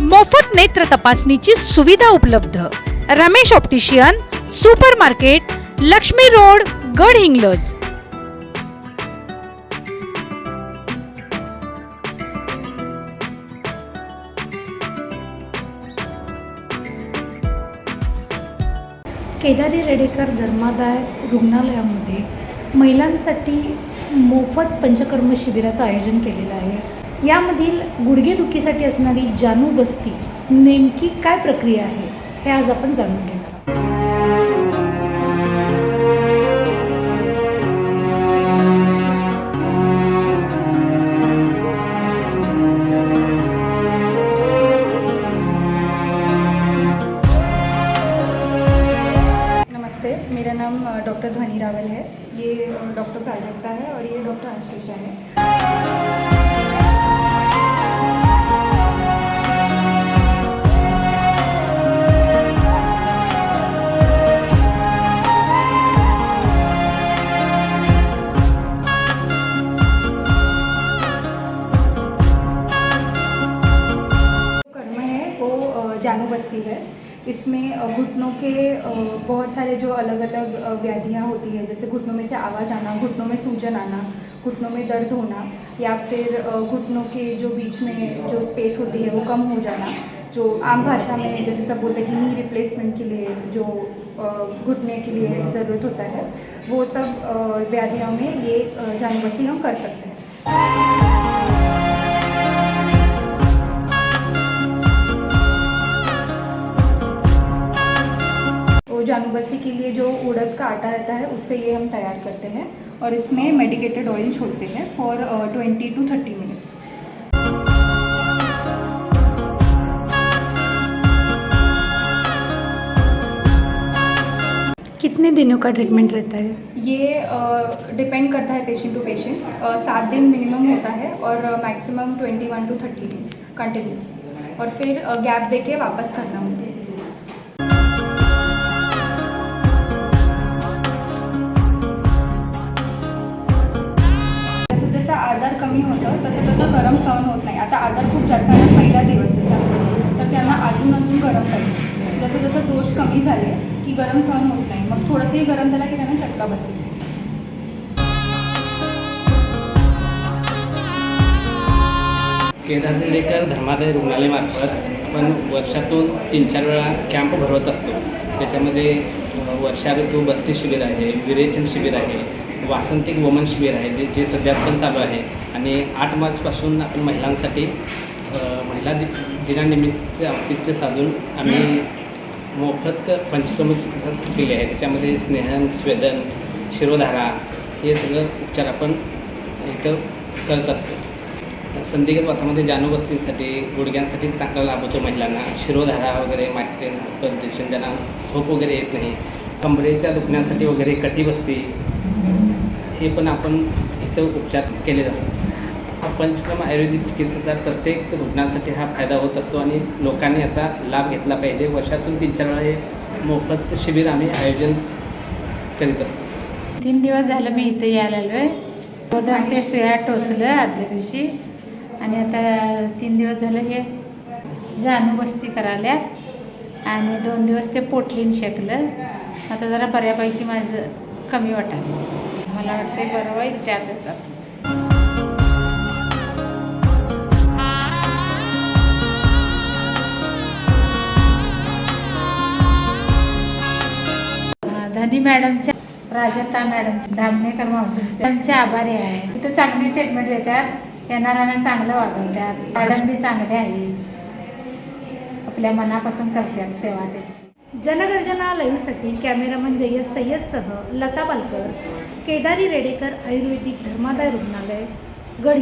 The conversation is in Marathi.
मोफत नेत्र तपासणीची सुविधा उपलब्ध. Ramesh optician super market Laxmi road Gadhinglaj Kedari Redekar धर्मादाय रुग्णालयामध्ये महिलांसाठी मोफत पंचकर्म शिबिराचं आयोजन केलेलं आहे. यामधील गुडघेदुखीसाठी असणारी जानू बस्ती नेमकी काय प्रक्रिया आहे हे आज आपण जाणून घेणार नमस्ते मेरा नाम डॉक्टर ध्वनि रावल है। ये डॉक्टर प्राजक्ता है और ये डॉक्टर आश्लेषा है। जानू बस्ती है। इसमें घुटनों के बहुत सारे जो अलग अलग व्याधियाँ होती है, जैसे घुटनों में से आवाज़ आना, घुटनों में सूजन आना, घुटनों में दर्द होना, या फिर घुटनों के जो बीच में जो स्पेस होती है वो कम हो जाना, जो आम भाषा में जैसे सब बोलते हैं कि नी रिप्लेसमेंट के लिए जो घुटने के लिए ज़रूरत होता है, वो सब व्याधियों में ये जानू बस्ती हम कर सकते हैं। जानू बस्ती के लिए जो उड़द का आटा रहता है उससे ये हम तैयार करते हैं और इसमें मेडिकेटेड ऑयल छोड़ते हैं for twenty to thirty minutes कितने दिनों का ट्रीटमेंट रहता है? ये डिपेंड uh, करता है पेशेंट टू पेशेंट सात दिन मिनिमम होता है और maximum twenty one to thirty days continuous और फिर गैप दे के वापस करना तसं तसं गरम सहन होत नाही. आता आजार खूप जास्त आहे पहिला दिवस आहे चार तर त्यांना अजून अजून गरम पाहिजे. जसं जसं दोष कमी झाले की गरम सहन होत नाही. मग थोडंसंही गरम झालं की त्यांना चटका बसेल केदार दिंडेकर धर्मादाय रुग्णालयामार्फत आपण वर्षातून तीन चार वेळा कॅम्प भरवत असतो. त्याच्यामध्ये वर्षा ऋतू बस्ती शिबिर आहे विरेचन शिबिर आहे. वासंतिक वमन शिबिर आहे जे जे सध्या पण चालू आहे. आणि आठ मार्चपासून आपण महिलांसाठी महिला दि दिनानिमित्त औचित्य साधून आम्ही मोफत पंचकर्म चिकित्सा केली आहे. त्याच्यामध्ये स्नेहन स्वेदन शिरोधारा हे सगळं उपचार आपण इथं करत असतो. संदिग्ध वातामध्ये जानूबस्तींसाठी गुडघ्यांसाठी चांगला लाभ होतो महिलांना. शिरोधारा वगैरे मायग्रेन हायपरटेन्शन ज्यांना झोप वगैरे येत नाही. कमरेच्या दुखण्यासाठी वगैरे कटिबस्ती हे पण आपण इथं उपचार केले जातात. पंचक्रम आयुर्वेदिक चिकित्सेचा प्रत्येक रुग्णांसाठी हा फायदा होत असतो आणि लोकांनी याचा लाभ घेतला पाहिजे. वर्षातून तीन चार वेळा हे मोफत शिबिर आम्ही आयोजन करीत असतो. तीन दिवस झालं मी इथं यायला आलो आहे. गोदाम ते सुया टोचलं आदल्या दिवशी. आणि आता तीन दिवस झालं हे जाणूबस्ती बस्ती आणि दोन दिवस ते पोटलीन शेकलं. आता जरा बऱ्यापैकी माझं कमी वाटायला मला वाटते बरं होईल चार दिवसात. धनी मॅडमच्या प्राजक्ता मॅडम धामणेकर मावशींचे. आमचे आभारी आहे. तिथं चांगली ट्रीटमेंट देतात. येणाऱ्यांना चांगलं वागवतात. मॅडम बी चांगले आहेत. आपल्या मनापासून करतात सेवा त्यांची. जनगर्जना लाईव्हसाठी कॅमेरामन जय्यद सय्यदसह लता पालकर. केदारी रेडेकर आयुर्वेदिक धर्मादाय रुग्णालय गड